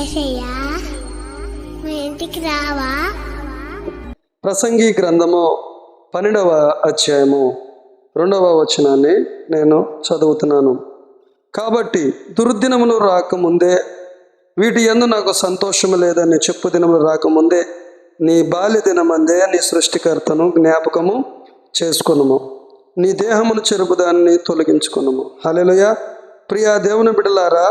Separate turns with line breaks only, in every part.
ఏసయ్యా మా ఇంటికి రావా?
ప్రసంగి గ్రంథము పన్నెండవ అధ్యాయము రెండవ వచనాన్ని నేను చదువుతున్నాను. కాబట్టి దుర్దినములు రాకముందే వీటి ఎందు నాకు సంతోషము లేదని చెప్పు దినములు రాకముందే నీ బాల్య దినమందే నీ సృష్టికర్తను జ్ఞాపకము చేసుకునుము. నీ దేహమును చెరుపుదాన్ని తొలగించుకునుము. హలెలుయ ప్రియా దేవుని బిడలారా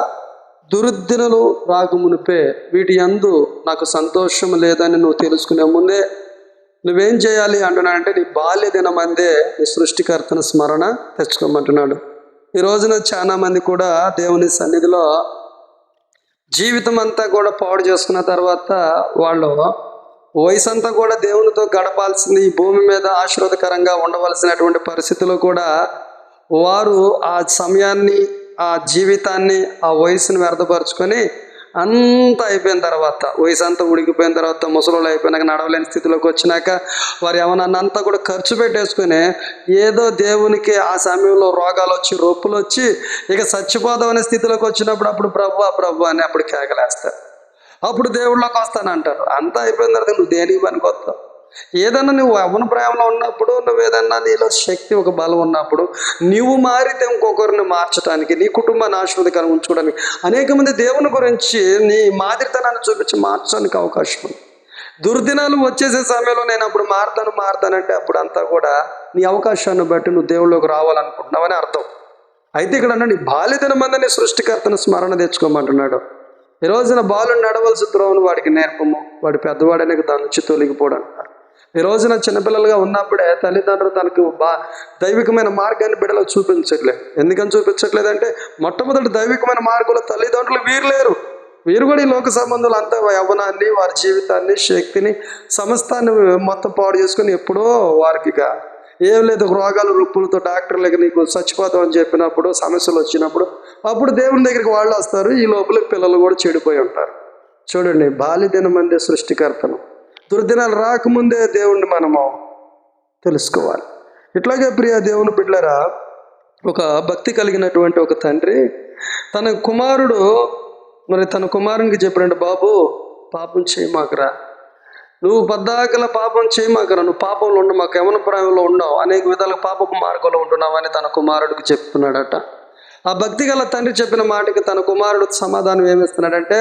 దుర్దినలు రాకమునిపే వీటి అందు నాకు సంతోషం లేదని నువ్వు తెలుసుకునే ముందే నువ్వేం చేయాలి అంటున్నాడంటే నీ బాల్య దినమందే నీ సృష్టికర్తను స్మరణ తెచ్చుకోమంటున్నాడు. ఈ రోజున చాలామంది కూడా దేవుని సన్నిధిలో జీవితం అంతా కూడా పాడు చేసుకున్న తర్వాత వాళ్ళు వయసు అంతా కూడా దేవునితో గడపాల్సింది ఈ భూమి మీద ఆశీర్వాదకరంగా ఉండవలసినటువంటి పరిస్థితులు కూడా వారు ఆ సమయాన్ని ఆ జీవితాన్ని ఆ వయసుని వ్యర్థపరుచుకొని అంత అయిపోయిన తర్వాత వయసు అంతా ఉడికిపోయిన తర్వాత ముసలోళ్ళు అయిపోయినాక నడవలేని స్థితిలోకి వచ్చినాక వారు ఏమన్నా అంతా కూడా ఖర్చు పెట్టేసుకొని ఏదో దేవునికి ఆ సమయంలో రోగాలు వచ్చి రొప్పులు వచ్చి ఇక చచ్చిపోదాం అనే స్థితిలోకి వచ్చినప్పుడు అప్పుడు ప్రభు ప్రభు అని అప్పుడు కేకలేస్తారు. అప్పుడు దేవుళ్ళకి వస్తానంటారు. అంతా అయిపోయిన తర్వాత నువ్వు దేనికి పనికి వస్తావు ఏదన్నా నువ్వు అవన ప్రేమలో ఉన్నప్పుడు నువ్వు ఏదన్నా నీలో శక్తి ఒక బలం ఉన్నప్పుడు నువ్వు మారితే ఇంకొకరిని మార్చడానికి నీ కుటుంబాన్ని ఆశీర్వదకరంగా ఉంచుకోవడానికి అనేక మంది దేవుని గురించి నీ మాదిరితనాన్ని చూపించి మార్చడానికి అవకాశం ఉంది. దుర్దినాలు వచ్చేసే సమయంలో నేను అప్పుడు మారుతాను మారుతానంటే అప్పుడు అంతా కూడా నీ అవకాశాన్ని బట్టి నువ్వు దేవుళ్ళకి రావాలనుకుంటున్నావని అర్థం. అయితే ఇక్కడ అన్న నీ బాల్యదిన మందని సృష్టికర్తను స్మరణ తెచ్చుకోమంటున్నాడు. ఈ రోజున బాలు నడవలసి త్రోవను వాడికి నేర్పము వాడి పెద్దవాడనే దాని నుంచి తొలగిపోడు అంటారు ఈ రోజున చిన్నపిల్లలుగా ఉన్నప్పుడే తల్లిదండ్రులు తనకు బా దైవికమైన మార్గాన్ని బిడ్డలకు చూపించట్లేదు ఎందుకని చూపించట్లేదంటే మొట్టమొదటి దైవికమైన మార్గంలో తల్లిదండ్రులు వీరు లేరు. వీరు కూడా ఈ లోక సంబంధాలు అంతా యవ్వనాన్ని వారి జీవితాన్ని శక్తిని సమస్తాన్ని మొత్తం పాడు చేసుకుని ఎప్పుడో వారికి ఇక ఏం లేదు రోగాలు రొప్పులతో డాక్టర్లకి నీకు చచ్చిపోతాం అని చెప్పినప్పుడు సమస్యలు వచ్చినప్పుడు అప్పుడు దేవుని దగ్గరికి వాళ్ళు వస్తారు. ఈ లోపల పిల్లలు కూడా చెడిపోయి ఉంటారు. చూడండి బాల్యదినం అందే సృష్టికర్తను. దుర్దినాలు రాకముందే దేవుణ్ణి మనము తెలుసుకోవాలి. ఇట్లాగే ప్రియ దేవుని బిడ్డలరా ఒక భక్తి కలిగినటువంటి ఒక తండ్రి తన కుమారుడు మరి తన కుమారునికి చెప్పినట్టు బాబు పాపం చేయమాకరా. నువ్వు పద్దాకల పాపం చేయమాకరా. నువ్వు పాపంలో ఉండు మాకు యమన ప్రాయంలో ఉండవు అనేక విధాలుగా పాపపు మార్గంలో ఉంటున్నావు అని తన కుమారుడికి చెప్తున్నాడట. ఆ భక్తి గల తండ్రి చెప్పిన మాటకి తన కుమారుడు సమాధానం ఏమిస్తున్నాడంటే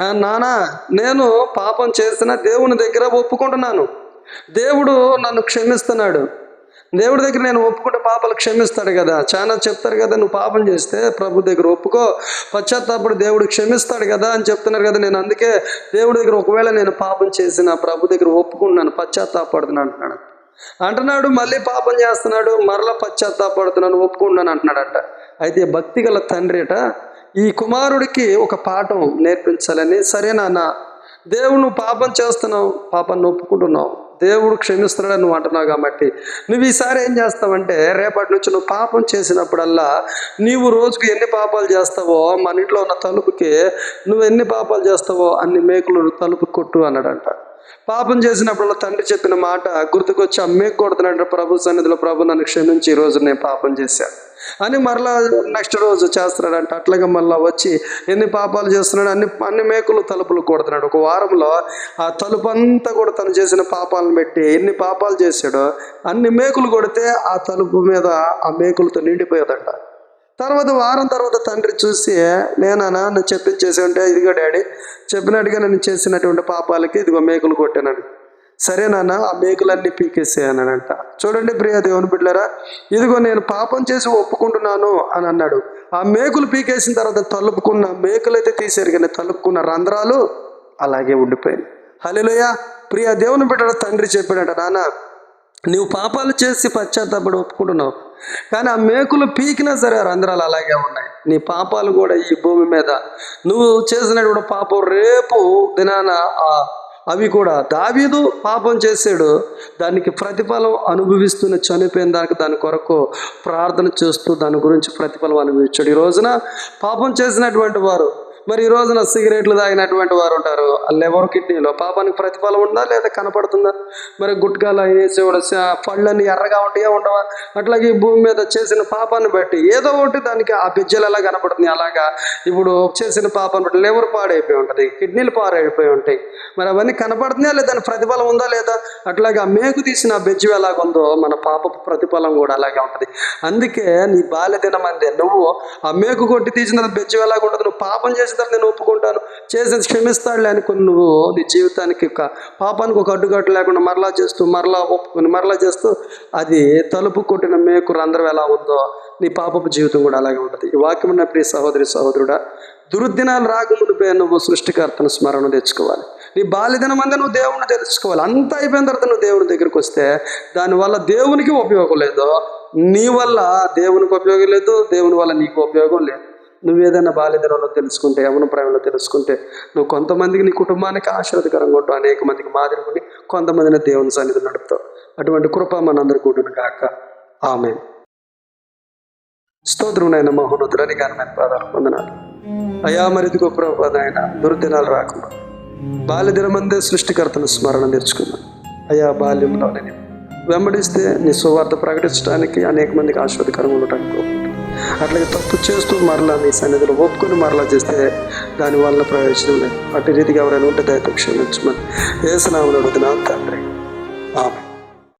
"ఆ, నాన్న నేను పాపం చేసిన దేవుని దగ్గర ఒప్పుకుంటున్నాను. దేవుడు నన్ను క్షమిస్తున్నాడు. దేవుడి దగ్గర నేను ఒప్పుకుంటే పాపాలు క్షమిస్తాడు కదా. చాలా చెప్తారు కదా నువ్వు పాపం చేస్తే ప్రభు దగ్గర ఒప్పుకో. పశ్చాత్తాపడు దేవుడు క్షమిస్తాడు కదా అని చెప్తున్నారు కదా. నేను అందుకే దేవుడి దగ్గర ఒకవేళ నేను పాపం చేసిన ప్రభు దగ్గర ఒప్పుకున్నాను పశ్చాత్తాపడుతున్నాను అంటున్నాడు. అంటున్నాడు మళ్ళీ పాపం చేస్తున్నాడు మరలా పశ్చాత్తాపడుతున్నాను ఒప్పుకున్నాను అంటున్నాడంట. అయితే భక్తి గల తండ్రిట ఈ కుమారుడికి ఒక పాఠం నేర్పించాలని సరే నాన్న దేవుడు నువ్వు పాపం చేస్తున్నావు పాపాన్ని ఒప్పుకుంటున్నావు దేవుడు క్షమిస్తున్నాడని నువ్వు అంటున్నావు కాబట్టి నువ్వు ఈసారి ఏం చేస్తావంటే రేపటి నుంచి నువ్వు పాపం చేసినప్పుడల్లా నీవు రోజుకు ఎన్ని పాపాలు చేస్తావో మన ఇంట్లో ఉన్న తలుపుకి నువ్వు ఎన్ని పాపాలు చేస్తావో అన్ని మేకులు తలుపు కొట్టు అన్నాడంట. పాపం చేసినప్పుడు తండ్రి చెప్పిన మాట గుర్తుకొచ్చి ఆ మేకు కొడుతున్నాడు ప్రభు సన్నిధిలో ప్రభు నన్ను క్షమించి ఈ రోజు నేను పాపం చేశాను అని మరలా నెక్స్ట్ రోజు చేస్తున్నాడంట. అట్లాగే మళ్ళీ వచ్చి ఎన్ని పాపాలు చేస్తున్నాడు అన్ని అన్ని మేకులు తలుపులు కొడుతున్నాడు. ఒక వారంలో ఆ తలుపు అంతా కూడా తను చేసిన పాపాలను పెట్టి ఎన్ని పాపాలు చేశాడో అన్ని మేకులు కొడితే ఆ తలుపు మీద ఆ మేకులతో నిండిపోయేదంట. తర్వాత వారం తర్వాత తండ్రి చూసి నేనా చెప్పి చెప్పించేసి ఉంటే ఇదిగో డాడీ చెప్పినట్టుగా నేను చేసినటువంటి పాపాలకి ఇదిగో మేకులు కొట్టానని. సరే నాన్న ఆ మేకులన్నీ పీకేసేయనంట చూడండి ప్రియ దేవుని బిడ్డలారా ఇదిగో నేను పాపం చేసి ఒప్పుకుంటున్నాను అని అన్నాడు. ఆ మేకులు పీకేసిన తర్వాత తలుపుకున్న మేకులు అయితే తీసారు కానీ తలుపుకున్న రంధ్రాలు అలాగే ఉండిపోయాయి హలోయ ప్రియ దేవుని బిడ్డ తండ్రి చెప్పాడట నాన్న నువ్వు పాపాలు చేసి పశ్చాత్తాపడి ఒప్పుకుంటున్నావు కానీ ఆ మేకులు పీకినా సరే ఆ రంధ్రాలు అలాగే ఉన్నాయి. నీ పాపాలు కూడా ఈ భూమి మీద. నువ్వు చేసినటువంటి పాపం రేపు దినాన ఆ అవి కూడా దావీదు పాపం చేశాడు. దానికి ప్రతిఫలం అనుభవిస్తున్న చనిపోయిన దానికి దాని కొరకు ప్రార్థన చేస్తూ దాని గురించి ప్రతిఫలం అనుభవించాడు. ఈ రోజున పాపం చేసినటువంటి వారు మరి ఈ రోజున సిగరెట్లు తాగినటువంటి వారు ఉంటారు. లివర్ కిడ్నీలో? పాపానికి ప్రతిఫలం ఉందా లేదా కనపడుతుందా? మరి గుట్కాలు వేసేవాడు పళ్ళని ఎర్రగా ఉంటాయా ఉండవా? అట్లాగే ఈ భూమి మీద చేసిన పాపాన్ని బట్టి ఏదో ఒకటి దానికి ఆ బిజ్జలు ఎలా కనపడుతుంది. అలాగా ఇప్పుడు చేసిన పాపాన్ని బట్టి లివర్ పాడైపోయి ఉంటుంది కిడ్నీలు పాడైపోయి ఉంటాయి. మరి అవన్నీ కనపడుతున్నాయా లేదా? దాని ప్రతిఫలం ఉందా లేదా? అట్లాగే ఆ మేకు తీసిన ఆ బెజ్జు ఎలాగుందో మన పాపపు ప్రతిఫలం కూడా అలాగే ఉంటుంది. అందుకే నీ బాల్య దినమందే నువ్వు ఆ మేకు కొట్టి తీసిన తర్వాత బెజ్జు ఎలాగ ఉండదు నువ్వు పాపం చేసిన తర్వాత నేను ఒప్పుకుంటాను. చేసేది క్షమిస్తాడులే అనుకుని నువ్వు నీ జీవితానికి ఒక పాపానికి ఒక అడ్డుకట్టు లేకుండా మరలా చేస్తూ మరలా ఒప్పుకొని మరలా చేస్తూ అది తలుపు కొట్టిన మేకు రంధ్రం ఎలా ఉందో నీ పాపపు జీవితం కూడా అలాగే ఉంటుంది. ఈ వాక్యం ఉన్న ప్రియ సహోదరి సహోదరుడా దుర్దినాలు రాకముందుపై నువ్వు సృష్టికర్తను స్మరణ తెచ్చుకోవాలి. నీ బాల్యదినం అంతా నువ్వు దేవుని తెలుసుకోవాలి. అంతా అయిపోయిన తర్వాత నువ్వు దేవుని దగ్గరికి వస్తే దానివల్ల దేవునికి ఉపయోగం లేదు నీ వల్ల దేవునికి ఉపయోగం లేదు దేవుని వల్ల నీకు ఉపయోగం లేదు. నువ్వు ఏదైనా బాల్యదినంలో తెలుసుకుంటే యవన ప్రేమలో తెలుసుకుంటే నువ్వు కొంతమందికి నీ కుటుంబానికి ఆశీర్వదకరంగా ఉంటావు అనేక మందికి మాదిరి ఉండి కొంతమందిని దేవుని సన్నిధి నడుపుతావు. అటువంటి కృప మనందరికీ ఉంటుంది కాక ఆమె స్తోత్రమునైన మహోన్నతుడని ఘనమైన పాదాలు వందనాలు. అయా మరిది గొప్ప దుర్దినాలు రాకుండా బాల్యదినమందే సృష్టికర్తను స్మరణ నేర్చుకున్నాను అయా బాల్యంలో నేను వెంబడిస్తే నీ సువార్త ప్రకటించడానికి అనేక మందికి ఆశ్వాదకరంగా ఉండటానికి అట్లాగే తప్పు చేస్తూ మరలా నీ సన్నిధిలో ఒప్పుకొని మరలా చేస్తే దానివల్ల ప్రయోజనం లేదు. అటు రీతిగా ఎవరైనా ఉంటే దయతో క్షమించమని. ఏసునామని అడుగుతున్నాను తండ్రి.